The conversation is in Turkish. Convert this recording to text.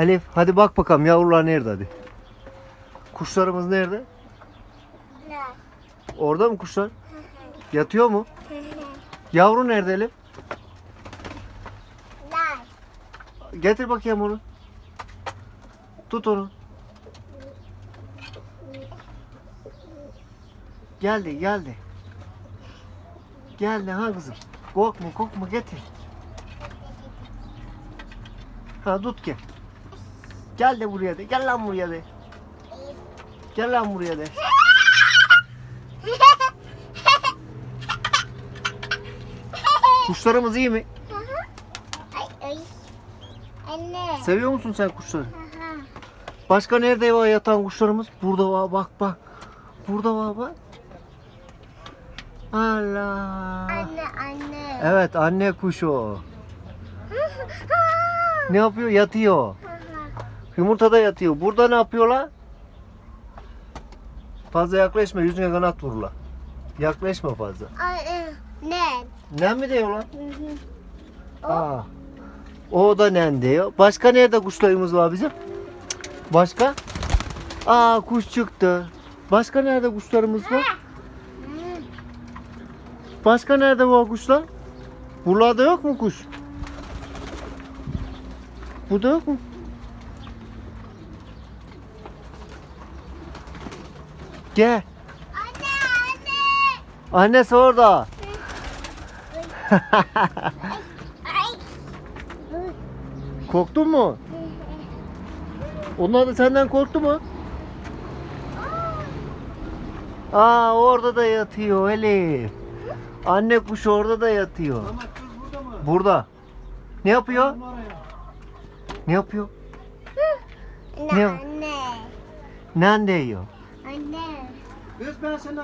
Elif hadi bak bakalım yavrular nerede hadi. Kuşlarımız nerede? Orada mı kuşlar? Yatıyor mu? Yavru nerede Elif? Getir bakayım onu. Tut onu. Geldi geldi. Geldi ha kızım. Korkma korkma getir. Ha tut gel. Gel de buraya de. Gel lan buraya de. Gel lan buraya de. Kuşlarımız iyi mi? Ay ay. Anne. Seviyor musun sen kuşları? Başka nerede var yatan kuşlarımız? Burada var bak bak. Burada var bak. Allah. Anne anne. Evet anne kuş o. Ne yapıyor? Yatıyor. Yumurtada yatıyor. Burada ne yapıyorlar? Fazla yaklaşma yüzüne kanat vururlar. Yaklaşma fazla. Ne? Ne mi diyorlar? O. Aa. O da nen diyor. Başka nerede kuşlarımız var bizim? Başka? Aa kuş çıktı. Başka nerede kuşlarımız var? Başka nerede var kuşlar? Buralarda yok mu kuş? Burada yok mu? Gel. Anne anne. Annesi orada. Korktun mu? Onlar da senden korktu mu? Aa orada da yatıyor Elif. Anne kuş orada da yatıyor. Ama kız burada mı? Burada. Ne yapıyor? Ne yapıyor? Anne Ne? anne. Nerede yiyor? Anne. Kız ben seni